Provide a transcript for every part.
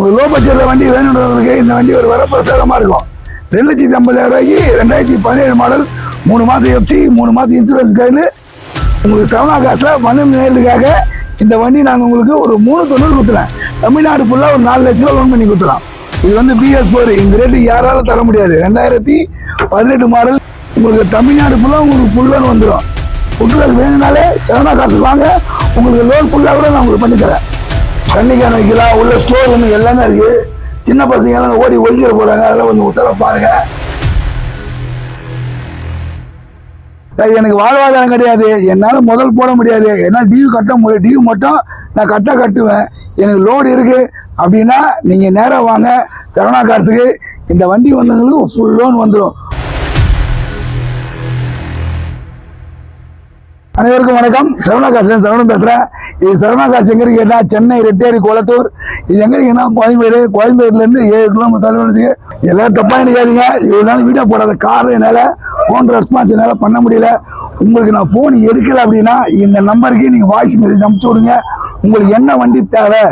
உங்களுக்கு லோ பட்ஜெட்டில் வண்டி வேணுன்றவங்களுக்கு இந்த வண்டி ஒரு வரப்பிரசாதமாக இருக்கும். ரெண்டு லட்சத்தி ஐம்பதாயிரம் ரூபாய்க்கு ரெண்டாயிரத்தி பதினேழு மாடல் மூணு மாதம் எஃப்சி மூணு மாதம் இன்சூரன்ஸ் கைடு உங்களுக்கு செவனா காசில் மனு நேரத்துக்காக இந்த வண்டி நாங்கள் உங்களுக்கு ஒரு மூணு தொண்ணூறு கொடுத்துறேன். தமிழ்நாடு ஃபுல்லாக ஒரு நாலு லட்ச ரூபா லோன் பண்ணி கொடுத்துறோம். இது வந்து பிஎஸ் ஃபோர் இந்த ரேட்டு யாராலும் தர முடியாது. ரெண்டாயிரத்தி பதினெட்டு மாடல் உங்களுக்கு தமிழ்நாடு ஃபுல்லாக உங்களுக்கு ஃபுல் லோன் வந்துடும் ஃபுல் வேணும்னாலே செவனா காசு வாங்க. உங்களுக்கு லோன் ஃபுல்லாக கூட நான் உங்களுக்கு பண்ணித்தரேன் தண்ணிக்கான வைக்கலாம் உள்ள ஸ்டோர் ரூம் எல்லாமே இருக்கு. சின்ன பசங்க எல்லாம் ஓடி ஒழிஞ்சிட போறாங்க. அதெல்லாம் கொஞ்சம் உசர பாருங்க. எனக்கு வாழ்வாதாரம் கிடையாது. என்னால் முதல் போட முடியாது. என்னால் டியூ கட்ட முடியும் டியூ மட்டும் நான் கட்ட கட்டுவேன். எனக்கு லோடு இருக்கு. அப்படின்னா நீங்கள் நேராக வாங்க. சரவணா காசுக்கு இந்த வண்டி வந்தவங்களுக்கு ஃபுல் லோன் வந்துடும் அனைவருக்கும் வணக்கம். சரவணா சரவணம் பேசுகிறேன் இது சரவணகாசி எங்கே கேட்டால் சென்னை ரெட்டேரி கோலத்தூர். இது எங்கே இருக்குன்னா கோயம்பேடு. கோயம்பேடுலேருந்து ஏழு கிலோமீட்டர் தொலைவு எல்லாரும் தப்பாக நினைக்காதீங்க. இவ்வளோ நாள் வீடியோ போடாத காரணம் என்னால் ஃபோன் ரெஸ்பான்ஸ் என்னால் பண்ண முடியல. உங்களுக்கு நான் ஃபோன் எடுக்கலை அப்படின்னா இந்த நம்பருக்கு நீங்கள் வாய்ஸ் மெசேஜ் அனுப்பிச்சு விடுங்க. உங்களுக்கு என்ன வண்டி தேவை?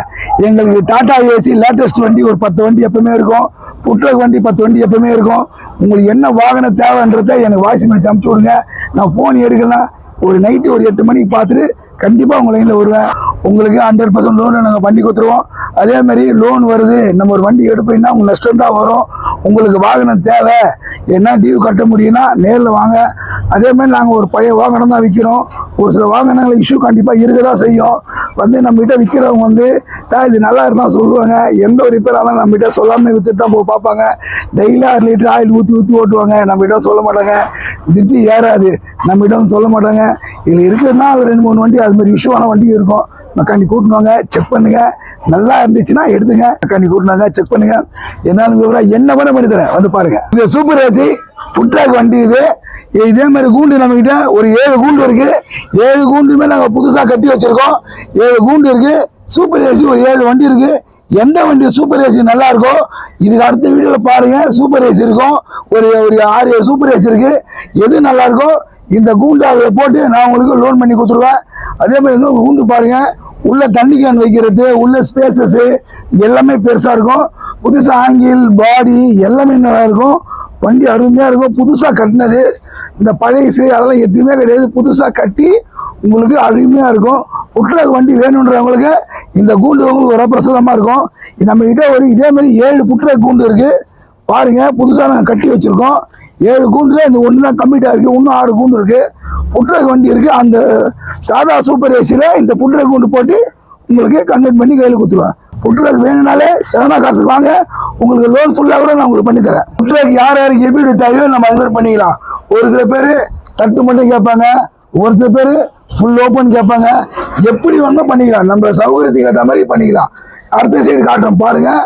எங்களுக்கு டாடா ஏசி லேட்டஸ்ட் வண்டி ஒரு பத்து வண்டி எப்பவுமே இருக்கும். புட்ரக் வண்டி பத்து வண்டி எப்பவுமே இருக்கும். உங்களுக்கு என்ன வாகனம் தேவைன்றத எனக்கு வாய்ஸ் மெசேஜ் அனுப்பிச்சு விடுங்க. நான் ஃபோன் எடுக்கலாம் ஒரு நைட்டு ஒரு எட்டு மணிக்கு பார்த்துட்டு கண்டிப்பாக உங்கள் லைனில் வருவேன். உங்களுக்கு ஹண்ட்ரட் பர்சன்ட் லோனை நாங்கள் பண்ணி கொடுத்துருவோம். அதே மாதிரி லோன் வருது நம்ம ஒரு வண்டி எடுப்பீங்கன்னா உங்களுக்கு நஷ்டம் தான் வரும். உங்களுக்கு வாகனம் தேவை என்ன டியூ கட்ட முடியும்னா நேரில் வாங்க. அதே மாதிரி நாங்கள் ஒரு பழைய வாகனம் தான் விற்கிறோம் ஒரு சில வாகனங்கள் இஷ்யூ கண்டிப்பாக இருக்க தான் செய்யும். வந்து நம்மகிட்ட விற்கிறவங்க வந்து சார் இது நல்லா இருந்தால் சொல்லுவாங்க. எந்த ஒரு ரிப்பேர் ஆனாலும் நம்மகிட்ட சொல்லாமல் விற்றுட்டு தான் போய் பார்ப்பாங்க. டெய்லி ஆறு லிட்டர் ஆயில் ஊற்றி ஊற்றி ஓட்டுவாங்க. நம்மகிட்ட சொல்ல மாட்டாங்க. பிரிட்ஜு ஏறாது. நம்மகிட்ட சொல்ல மாட்டாங்க. இதில் இருக்குதுன்னா அது ரெண்டு மூணு வண்டி அது மாதிரி இஷ்யூவான வண்டி இருக்கும். மெக்கானிக் கூட்டினுவாங்க செக் பண்ணுங்க. நல்லா இருந்துச்சுன்னா எடுத்துங்க. மக்காண்டி கூட்டினாங்க செக் பண்ணுங்க. என்னாலும் விவரம் என்ன பண்ண பண்ணி தரேன். வந்து பாருங்க. இந்த சூப்பர் ஏசி ஃபுட் ட்ராக் வண்டி இது. இதே மாதிரி கூண்டு நம்ம கிட்ட ஒரு ஏழு கூண்டு இருக்கு. ஏழு கூண்டுமே நாங்கள் புதுசாக கட்டி வச்சிருக்கோம். ஏழு கூண்டு இருக்கு. சூப்பர் ஏசி ஒரு ஏழு வண்டி இருக்கு. எந்த வண்டி சூப்பர் ஏசி நல்லா இருக்கோ இதுக்கு அடுத்த வீடியோவில் பாருங்க. சூப்பர் ஏசி இருக்கும். ஒரு ஒரு ஆறு ஏழு சூப்பர் ஏசி இருக்கு. எது நல்லா இருக்கோ இந்த கூண்டு அதில் போட்டு நான் உங்களுக்கு லோன் பண்ணி கொடுத்துருவேன். அதே மாதிரி வந்து கூண்டு பாருங்கள் உள்ள தண்ணி கேன் வைக்கிறது உள்ள ஸ்பேசஸ்ஸு எல்லாமே பெருசாக இருக்கும். புதுசாக ஆங்கிள் பாடி எல்லாமே நல்லா இருக்கும். வண்டி அருமையாக இருக்கும். புதுசாக கட்டினது. இந்த பழையசு அதெல்லாம் எதுவுமே கிடையாது. புதுசாக கட்டி உங்களுக்கு அருமையாக இருக்கும். ஃபுட்லாக் வண்டி வேணுன்றவங்களுக்கு இந்த கூண்டு உங்களுக்கு வரப்பிரசாதமாக இருக்கும். நம்ம ஒரு இதே மாதிரி ஏழு ஃபுட்லாக் கூண்டு இருக்குது பாருங்கள் புதுசாக நாங்கள் கட்டி வச்சுருக்கோம். ஏழு கூண்டில் இந்த ஒன்று தான் கம்மிட்டாக இருக்குது இன்னும் ஆறு கூண்டு இருக்குது ஃபுட்ரக் வண்டி இருக்குது அந்த சாதா சூப்பர் ஏசியில் இந்த ஃபுட்ரக் கூண்டு போட்டு உங்களுக்கு கன்வெர்ட் பண்ணி கையில் கொடுத்துருவேன். ஃபுட்ரக் வேணும்னாலே செவனா காசுக்கு வாங்க. உங்களுக்கு லோன் ஃபுல்லாக கூட நான் உங்களுக்கு பண்ணித்தரேன் ஃபுட்ரக் யார் யாருக்கு எப்படி தேவையோ நம்ம அது மாதிரி பண்ணிக்கலாம். ஒரு சில பேர் தட்டு மட்டும் கேட்பாங்க. ஒரு சில பேர் ஃபுல் ஓப்பன் கேட்பாங்க. எப்படி வேணும் பண்ணிக்கலாம். நம்ம சௌகரியத்துக்கு ஏற்ற மாதிரி பண்ணிக்கலாம். அடுத்த சைடு காட்டுறோம் பாருங்கள்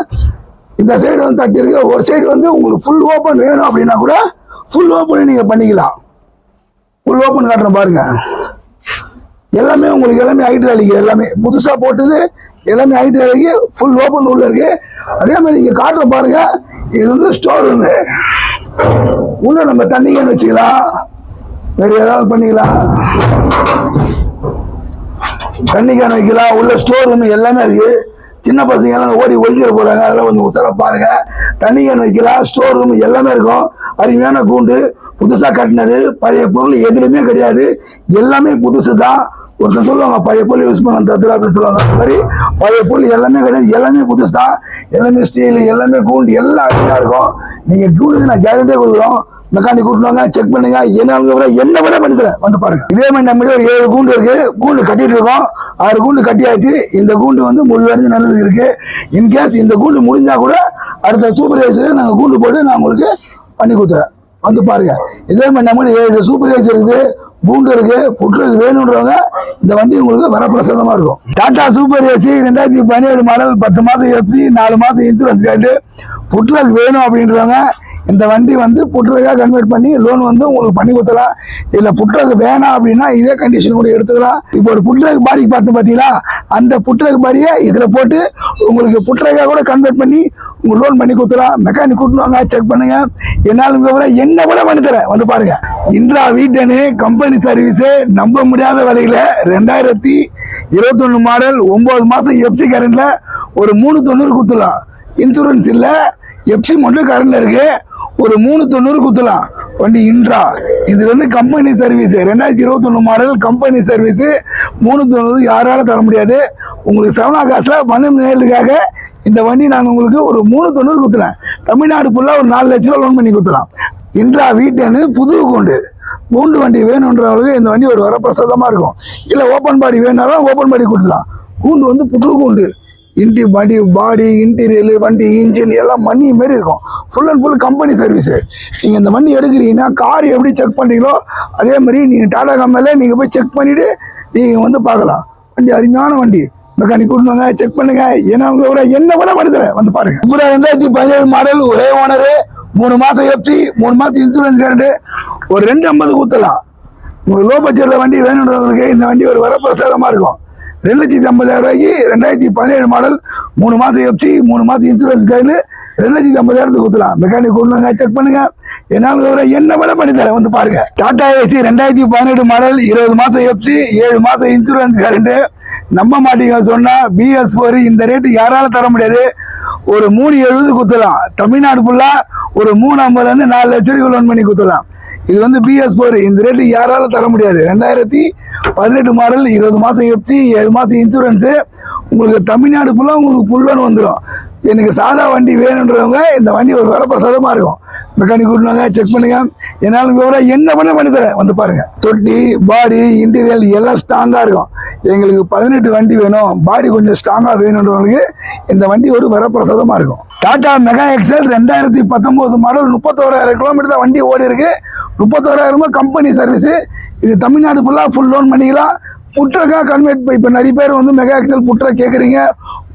இந்த சைடு வந்து தட்டி இருக்கு. ஒரு சைடு வந்து உங்களுக்கு ஃபுல் ஓப்பன் வேணும் அப்படின்னா கூட ஃபுல் ஓப்பனே நீங்கள் பண்ணிக்கலாம். ஃபுல் ஓப்பன் காட்டுறேன் பாருங்க. எல்லாமே உங்களுக்கு எல்லாமே ஹைட்ராலிக் எல்லாமே புதுசாக போட்டது எல்லாமே ஹைட்ராலிக் ஃபுல் ஓப்பன் உள்ள இருக்கு. அதே மாதிரி நீங்கள் காட்டுற பாருங்க. இது வந்து ஸ்டோர் ரூமு உள்ள நம்ம தண்ணிங்கன்னு வச்சுக்கலாம். வேறு ஏதாவது பண்ணிக்கலாம். தண்ணி கேன் வைக்கலாம். உள்ள ஸ்டோர் ரூம் எல்லாமே இருக்கு. சின்ன பசங்க எல்லாம் ஓடி ஒழிஞ்சிட போகிறாங்க அதெல்லாம் கொஞ்சம் உசாராக பாருங்க. தண்ணி கேன் வைக்கலாம் ஸ்டோர் ரூம் எல்லாமே இருக்கும். அருமையான கூண்டு. புதுசாக கட்டினது. பழைய பொருள் எதுலையுமே கிடையாது. எல்லாமே புதுசு தான் ஒருத்தர் சொல்லுவாங்க பழைய பொருள் யூஸ் பண்ண தத்துறா அப்படின்னு சொல்லுவாங்க. அந்த மாதிரி பழைய பொருள் எல்லாமே கிடையாது. எல்லாமே புதுசு. தான் எல்லாமே ஸ்டீல் எல்லாமே கூண்டு எல்லாம் அருமையா இருக்கும். நீங்க கூண்டுக்கு நான் கேரண்டியே கொடுக்குறோம். மெக்கானிக் கூட்டுவாங்க செக் பண்ணுங்க. என்ன விட என்ன விட பண்ணிக்கிறேன். வந்து பாருங்க. இதே மாதிரி நம்ம ஒரு ஏழு கூண்டு இருக்கு. கூண்டு கட்டிட்டு இருக்கோம். ஆறு கூண்டு கட்டியாச்சு. இந்த கூண்டு வந்து முழுவடைஞ்சு நல்லது இருக்கு. இன்கேஸ் இந்த கூண்டு முடிஞ்சா கூட அடுத்த சூப்பர்வைசரே நாங்கள் கூண்டு போட்டு நான் உங்களுக்கு பண்ணி கொடுத்துறேன். வந்து பாருங்க. இதே மாதிரி நம்ம ஏழு சூப்பர் ஏசி இருக்குது பூண்டு இருக்கு புட்ருக்கு வேணுன்றவங்க இந்த வண்டி உங்களுக்கு வரப்பிரசாதமா இருக்கும். டாடா சூப்பர் ஏசி ரெண்டாயிரத்தி பதினேழு மாடல் பத்து மாசம் ஏசி நாலு மாசம் இன்சூரன்ஸ் கார்டு புட்ரக் வேணும் அப்படின்றவங்க இந்த வண்டி வந்து புட்ரக்காக கன்வெர்ட் பண்ணி லோன் வந்து உங்களுக்கு பண்ணி கொடுத்தலாம் இல்லை புட்ரக் வேணாம் அப்படின்னா இதே கண்டிஷன் கூட எடுத்துக்கலாம். இப்போ ஒரு புட்ரக் பாடிக்கு பார்த்து பார்த்தீங்களா? அந்த புட்ரக் பாடியை இதில் போட்டு உங்களுக்கு புட்ரக்காக கூட கன்வெர்ட் பண்ணி உங்களுக்கு லோன் பண்ணி கொடுத்துலாம் மெக்கானிக் கூட்டுவாங்க செக் பண்ணுங்க. என்னால் விவரம் என்ன கூட பண்ணி தரேன். வந்து பாருங்க. இன்றா வீட்டனு கம்பெனி சர்வீஸு நம்ப முடியாத விலையில் ரெண்டாயிரத்தி இருபத்தொன்னு மாடல் ஒம்பது மாதம் எஃப்சி கரண்டில் ஒரு மூணு தொண்ணூறு கொடுத்துடலாம். இன்சூரன்ஸ் இல்லை. எஃப்சி மட்டும் கரண்ட்ல இருக்கு. ஒரு மூணு தொண்ணூறு குத்தலாம். வண்டி இன்ட்ரா இது வந்து கம்பெனி சர்வீஸ் ரெண்டாயிரத்தி இருபத்தொன்னு மாடல் கம்பெனி சர்வீஸ் மூணு தொண்ணூறு யாராலும் தர முடியாது. உங்களுக்கு செவனா காசில் பணம் நேரத்துக்காக இந்த வண்டி நாங்கள் உங்களுக்கு ஒரு மூணு தொண்ணூறு குத்துறேன் தமிழ்நாடு ஃபுல்லாக ஒரு நாலு லட்ச ரூபா லோன் பண்ணி குத்துலாம். இன்ட்ரா வீட்டுன்னு புது கொண்டு. பூண்டு வண்டி வேணுன்றவங்களுக்கு இந்த வண்டி ஒரு வரப்பிரசாதமாக இருக்கும். இல்லை ஓப்பன் பாடி வேணுனாலும் ஓப்பன் பாடி கொடுத்துலாம் கூண்டு வந்து புது கூண்டு. இன்டி பாடி பாடி இன்டீரியல் வண்டி இன்ஜின் எல்லாம் மணி மாரி இருக்கும். Full and full company service நீங்கள் இந்த வண்டி எடுக்கிறீங்கன்னா கார் எப்படி செக் பண்ணுறீங்களோ அதே மாதிரி நீங்கள் டாடா கம்பெனியில் நீங்கள் போய் செக் பண்ணிவிட்டு நீங்கள் வந்து பார்க்கலாம். வண்டி அருமையான வண்டி. மெக்கானிக் கூட்டுவாங்க செக் பண்ணுங்க. ஏன்னா அவங்க கூட என்ன கூட படுத்துற வந்து பாருங்க. பூரா ரெண்டாயிரத்தி பதினேழு மாடல் ஒரே ஓனரு மூணு மாதம் எஃப்சி மூணு மாதம் இன்சூரன்ஸ் கரண்ட் ஒரு ரெண்டு ஐம்பது ஊத்தலாம் உங்களுக்கு லோ பட்ஜெட்டில் வண்டி வேணுன்றவங்களுக்கு இந்த வண்டி ஒரு வரப்பிரசாதமாக இருக்கும். ரெண்டு லட்சத்தி ஐம்பதாயிரம் ரூபாய்க்கு ரெண்டாயிரத்தி பதினேழு மாடல் மூணு மாதம் எஃப்சி மூணு மாதம் இன்சூரன்ஸ் கையில் ரெண்டு லட்சத்தி ஐம்பதாயிரத்துக்கு ஊற்றலாம் மெக்கானிக் கொடுங்க செக் பண்ணுங்க. என்னால் ஒரு என்ன விட பண்ணி தரேன் வந்து பாருங்க. டாடா ஏசி ரெண்டாயிரத்தி பதினெட்டு மாடல் இருபது மாதம் எஃப்சி ஏழு மாதம் இன்சூரன்ஸ் கரண்ட்டு நம்ப மாட்டீங்க சொன்னால் பிஎஸ் போர் இந்த ரேட்டு யாரால தர முடியாது. ஒரு மூணு எழுபது குத்தலாம் தமிழ்நாடு ஃபுல்லாக ஒரு மூணு ஐம்பதுலேருந்து நாலு லட்சம் ரூபாய் லோன் பண்ணி குத்தலாம் இது வந்து பிஎஸ் போர் இந்த ரேட்டு யாரால தர முடியாது. ரெண்டாயிரத்தி பதினெட்டு மாடல் இருபது மாசம் எஃப்சி ஏழு மாசம் இன்சூரன்ஸு உங்களுக்கு தமிழ்நாடு ஃபுல்லாக உங்களுக்கு ஃபுல் லோன் வந்துடும் எனக்கு சாதா வண்டி வேணுன்றவங்க இந்த வண்டி ஒரு வரப்பிரசாதமாக இருக்கும். மெக்கானிக் கூட்டினாங்க செக் பண்ணுங்க. என்னால் விவரம் என்ன பண்ண பண்ணி தரேன்? வந்து பாருங்க. தொட்டி பாடி இன்டீரியல் எல்லாம் ஸ்ட்ராங்காக இருக்கும். எங்களுக்கு பதினெட்டு வண்டி வேணும். பாடி கொஞ்சம் ஸ்ட்ராங்காக வேணுன்றவங்களுக்கு இந்த வண்டி ஒரு வரப்பிரசாதமாக இருக்கும். டாடா மெகா எக்ஸல் ரெண்டாயிரத்தி பத்தொம்போது மாடல் முப்பத்தோராயிரம் கிலோமீட்டர் தான் வண்டி ஓடி இருக்குது முப்பத்தோராயிரமா கம்பெனி சர்வீஸு இது தமிழ்நாடு ஃபுல்லாக ஃபுல் லோன் பண்ணிக்கலாம். புட்ரக்காக கன்வெர்ட் இப்போ நிறைய பேர் வந்து மெகா எக்ஸல் புட்ரா கேட்குறீங்க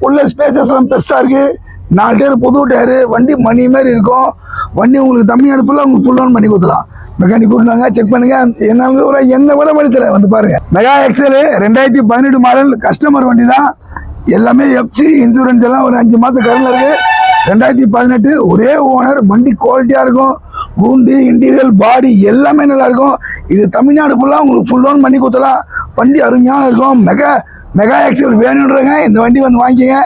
உள்ள ஸ்பேசஸ்லாம் எல்லாம் பெருசாக இருக்குது நாலு டேர் புது டேரு வண்டி மணி மாதிரி இருக்கும். வண்டி உங்களுக்கு தமிழ்நாடு ஃபுல்லாக உங்களுக்கு ஃபுல் லோன் பண்ணி கொடுத்துலாம் மெக்கானிக் கொடுத்தாங்க செக் பண்ணுங்க. என்ன ஒரு என்ன விட பண்ணி தரேன் வந்து பாருங்கள் மெகா எக்ஸல் ரெண்டாயிரத்தி பதினெட்டு மாடல் கஸ்டமர் வண்டி தான். எல்லாமே எஃப்சி இன்சூரன்ஸ் எல்லாம் ஒரு அஞ்சு மாதம் கரண்டில் இருக்குது ரெண்டாயிரத்தி பதினெட்டு ஒரே ஓனர் வண்டி குவாலிட்டியாக இருக்கும். கூண்டு இன்டீரியல் பாடி எல்லாமே நல்லா இருக்கும் இது தமிழ்நாடு ஃபுல்லாக உங்களுக்கு ஃபுல் லோன் பண்ணி கொடுத்தலாம் வண்டி அருமையாக இருக்கும். மெகா மெகா எக்ஸல் வேணுன்றங்க இந்த வண்டி வந்து வாங்கிக்கங்க.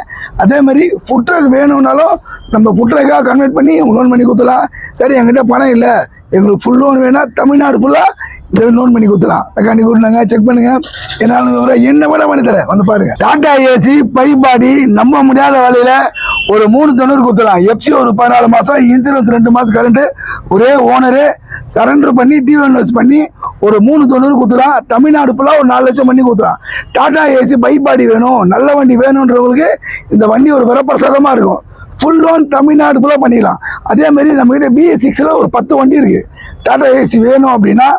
அதே மாதிரி ஃபுட் ட்ரக் வேணும்னாலும் நம்ம ஃபுட் ட்ரக்காக கன்வெர்ட் பண்ணி லோன் பண்ணி கொடுத்துலாம் சரி என்கிட்ட பணம் இல்லை. எங்களுக்கு ஃபுல் லோன் வேணால் தமிழ்நாடு ஃபுல்லாக இதை லோன் பண்ணி கொடுத்துலாம் மெக்கானிக் கொடுத்தாங்க செக் பண்ணுங்க. என்னால் என்ன விட பண்ணி தரேன். வந்து பாருங்க. டாடா ஏசி பை பாடி நம்ப முடியாத வேலையில ஒரு மூணு தொண்ணூறு கொடுத்துலாம் எஃப்சி ஒரு பதினாலு மாசம் இன்சூரன்ஸ் ரெண்டு மாசம் கரண்ட் ஒரே ஓனரு சரண்டர் பண்ணி டிஎன்எஸ் பண்ணி ஒரு மூணு தொண்ணூறு கொடுத்துலாம் தமிழ்நாடு ஃபுல்லாக ஒரு நாலு லட்சம் பண்ணி கொடுத்துலாம் டாடா ஏசி பை பாடி வேணும். நல்ல வண்டி வேணுன்றவங்களுக்கு இந்த வண்டி ஒரு வரப்பிரசாதமாக இருக்கும். ஃபுல் லோன் தமிழ்நாடு ஃபுல்லாக பண்ணிக்கலாம் அதே மாதிரி நம்மகிட்ட பிஎஸ் சிக்ஸில் ஒரு பத்து வண்டி இருக்குது டாடா ஏசி வேணும் அப்படின்னா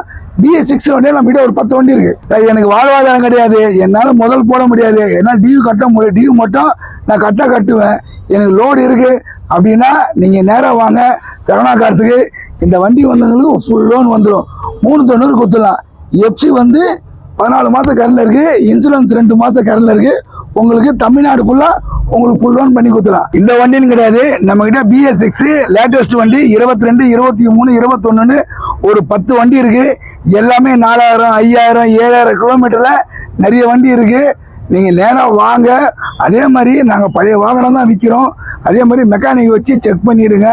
பிஎஸ் சிக்ஸ் வண்டியில் நம்மகிட்ட ஒரு பத்து வண்டி இருக்குது எனக்கு வாழ்வாதாரம் கிடையாது. என்னால் முதல் போட முடியாது. என்னால் டியூ கட்ட முடியும் டியூ மட்டும் நான் கரெக்டாக கட்டுவேன். எனக்கு லோடு இருக்குது அப்படின்னா நீங்கள் நேராக வாங்க. சரவணா கார்ஸுக்கு இந்த வண்டி வந்தவங்களுக்கு ஃபுல் லோன் வந்துடும் மூணு தொண்ணூறு கொடுத்துடலாம் எஃப்சி வந்து பதினாலு மாதம் கரண்டில் இருக்குது இன்சூரன்ஸ் ரெண்டு மாதம் கரண்டில் இருக்குது உங்களுக்கு தமிழ்நாடு ஃபுல்லாக உங்களுக்கு ஃபுல் லோன் பண்ணி கொடுத்துலாம் இந்த வண்டின்னு கிடையாது. நம்ம கிட்ட பிஎஸ் சிக்ஸ் லேட்டஸ்ட் வண்டி இருபத்தி ரெண்டு இருபத்தி மூணு இருபத்தொன்னு ஒரு பத்து வண்டி இருக்கு. எல்லாமே நாலாயிரம் ஐயாயிரம் ஏழாயிரம் கிலோமீட்டர்ல நிறைய வண்டி இருக்கு. நீங்க நேராக வாங்க. அதே மாதிரி நாங்கள் பழைய வாகனம் தான் விற்கிறோம் அதே மாதிரி மெக்கானிக் வச்சு செக் பண்ணிடுங்க.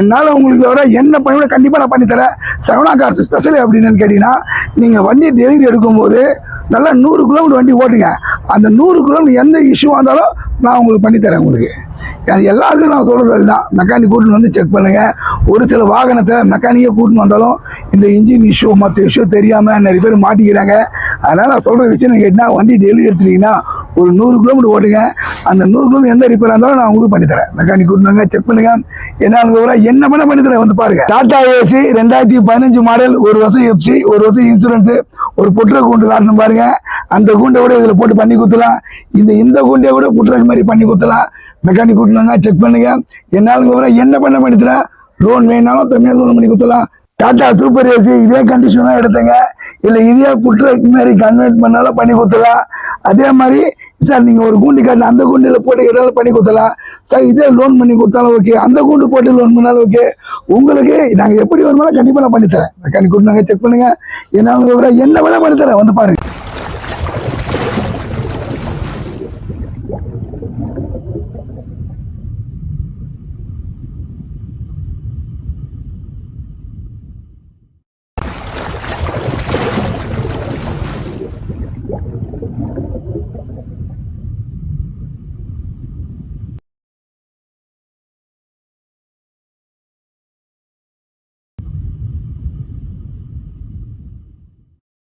என்னால் உங்களுக்கு வர என்ன பண்ணி கண்டிப்பாக நான் பண்ணித்தரேன். சரவணா கார்ஸ் ஸ்பெஷல் அப்படின்னு கேட்டிங்கன்னா நீங்கள் வண்டி டெலிவரி எடுக்கும்போது நல்லா நூறு கிலோமீட்டர் வண்டி ஓட்டுங்க. அந்த நூறு கிலோமீட்டர் எந்த இஷ்யூவாக இருந்தாலும் நான் உங்களுக்கு பண்ணித்தரேன் உங்களுக்கு. அது எல்லாருக்கும் நான் சொல்கிறது அதுதான். மெக்கானிக் கூட்டின்னு வந்து செக் பண்ணுங்கள் ஒரு சில வாகனத்தை மெக்கானிக்கே கூட்டின்னு வந்தாலும் இந்த இன்ஜின் இஷ்யூ மற்ற இஷ்யூ தெரியாமல் நிறைய பேர் மாட்டிக்கிறாங்க. அதனால் நான் சொல்கிற விஷயம் கேட்டால் வண்டி டெலிவரி எடுத்துட்டீங்கன்னா ஒரு நூறு கிலோமீட்டர் ஓட்டுங்க. அந்த நூறு கிலோமீட்டர் எந்த ரிப்பேர் இருந்தாலும் நான் உங்களுக்கு பண்ணித்தரேன் மெக்கானிக் கூட்டினாங்க செக் பண்ணுங்க. என்ன விவரம் என்ன பண்ண பண்ணித்தரேன் வந்து பாருங்க. டாடா ஏசி ரெண்டாயிரத்தி பதினஞ்சு மாடல் ஒரு வருஷம் எஃப்சி ஒரு வருஷம் இன்சூரன்ஸு ஒரு புற்ற கூண்டு காட்டணும் பாருங்க அந்த கூண்டை கூட இதில் போட்டு பண்ணி கொடுத்துலாம் இந்த இந்த கூண்டையை கூட புற்றக்கு மாதிரி பண்ணி கொடுத்துலாம் மெக்கானிக் கூட்டினாங்க செக் பண்ணுங்க. என்னால் விவரம் என்ன பண்ண பண்ணித்தரா லோன் வேணாலும் தமிழ் லோன் பண்ணி கொடுத்துலாம் டாட்டா சூப்பர் ஏசி இதே கண்டிஷன் தான் எடுத்தங்க. இல்லை இதே புட்ரக் மாதிரி கன்வெர்ட் பண்ணாலும் பண்ணி கொடுத்துலாம் அதே மாதிரி சார் நீங்கள் ஒரு கூண்டு காட்டின அந்த கூண்டில் போட்டு கேட்டாலும் பண்ணி கொடுத்துலாம் சார் இதே லோன் பண்ணி கொடுத்தாலும் ஓகே அந்த கூண்டு போட்டு லோன் பண்ணாலும் ஓகே உங்களுக்கு நாங்கள் எப்படி வேணுமாலும் கண்டிப்பாக நான் பண்ணித்தரேன் மெக்கானிக் கூட்டு நாங்கள் செக் பண்ணுங்க. என்ன விவரம் என்ன வேணால் பண்ணித்தரேன் வந்து பாருங்கள்